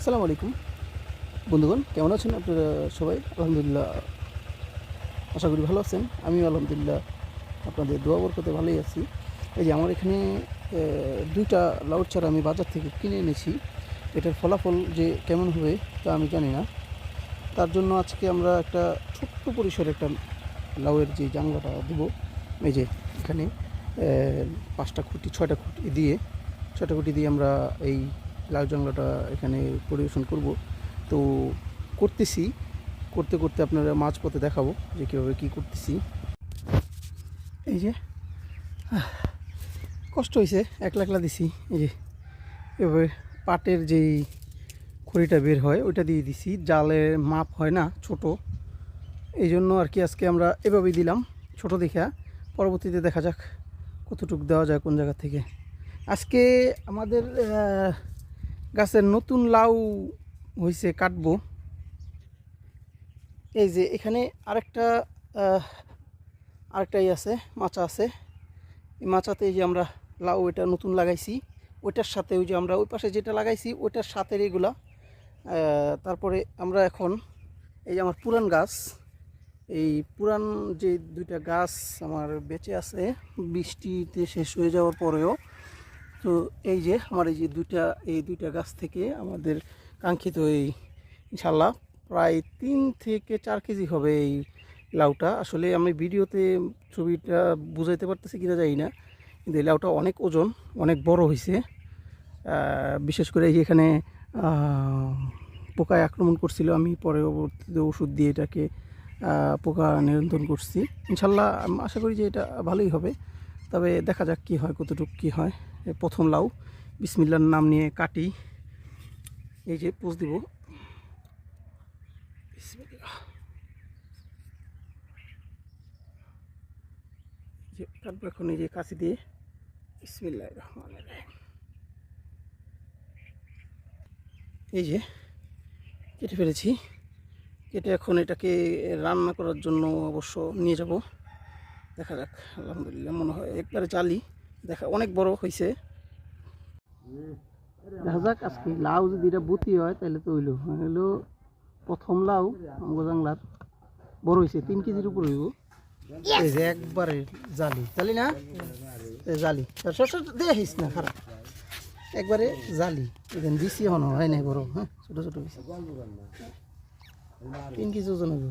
আসসালামু আলাইকুম। বন্ধুগণ, কেমন আছেন আপনারা সবাই? আলহামদুলিল্লাহ, আশা করি ভালো আছেন। আমিও আলহামদুলিল্লাহ আপনাদের দোয়া বরকতে ভালোই আছি। এই যে আমার এখানে দুইটা লাউড চারা আমি বাজার থেকে কিনে এনেছি। এটার ফলাফল যে কেমন হবে তা আমি জানি না। তার জন্য আজকে আমরা একটা ছোট্ট পরিসরে একটা লাউয়ের যে জানলাটা দেবো, এই যে এখানে পাঁচটা খুঁটি, ছয়টা খুঁটি দিয়ে, ছয়টা খুঁটি দিয়ে আমরা এই লাউ জাংলাটা এখানে পরিবেশন করব। তো করতেছি, করতে করতে আপনারা মাঝ পথে দেখাবো যে কীভাবে কী করতেছি। এই যে কষ্ট হয়েছে একলা একলা দিছি। এই যে, এভাবে পাটের যেই খড়িটা বের হয়, ওইটা দিয়ে দিছি। জালের মাপ হয় না, ছোট। এই জন্য আর কি আজকে আমরা এভাবেই দিলাম, ছোট দেখা। পরবর্তীতে দেখা যাক কতটুকু দেওয়া যায় কোন জায়গা থেকে। আজকে আমাদের গাছের নতুন লাউ হয়েছে কাটবো। এই যে এখানে আরেকটা আরেকটাই আছে, মাচা আছে। এই মাচাতে যে আমরা লাউ এটা নতুন লাগাইছি। ওইটার সাথে ওই যে আমরা ওই পাশে যেটা লাগাইছি, ওইটার সাথে এগুলা। তারপরে আমরা এখন এই যে আমার পুরান গাছ, এই পুরান যে দুইটা গাছ আমার বেঁচে আছে, বৃষ্টিতে শেষ হয়ে যাওয়ার পরেও তো এই যে আমার এই যে দুইটা, এই দুইটা গাছ থেকে আমাদের কাঙ্ক্ষিত এই ইনশাল্লাহ প্রায় তিন থেকে চার কেজি হবে এই লাউটা। আসলে আমি ভিডিওতে ছবিটা বুঝাইতে পারতেছি কিনা জানি না, কিন্তু এই লাউটা অনেক ওজন, অনেক বড় হয়েছে বিশেষ করে এই এখানে পোকায় আক্রমণ করছিল, আমি পরবর্তীতে ওষুধ দিয়ে এটাকে পোকা নিয়ন্ত্রণ করছি। ইনশাল্লাহ আশা করি যে এটা ভালোই হবে। তবে দেখা যাক কি হয়, কতটুকু কি হয়। প্রথম লাউ, বিসমিল্লার নাম নিয়ে কাটি। এই যে পোজ দিব। কাটবো এখন এই যে কাছি দিয়ে। এই যে কেটে ফেলেছি। কেটে এখন এটাকে রান্না করার জন্য অবশ্য নিয়ে যাব। দেখা যাক, আলহামদুলিল্লাহ মনে হয় একবারে চালি দেখা, অনেক বড় হয়েছে দেখা যাক, আজকে লাউ যদি এটা বুতি হয়, তাহলে তো হইল। হইল প্রথম লাউ আমগো জাংলার বড় হয়েছে তিন কেজির উপর হইব। এই যে একবারে জালি। জালি না? জালি। আহিস না, খারাপ। একবারে জালি। এখানে দিছি এখনও, হয় নাই বড়। হ্যাঁ ছোট ছোট তিন কেজি ওজন হইব।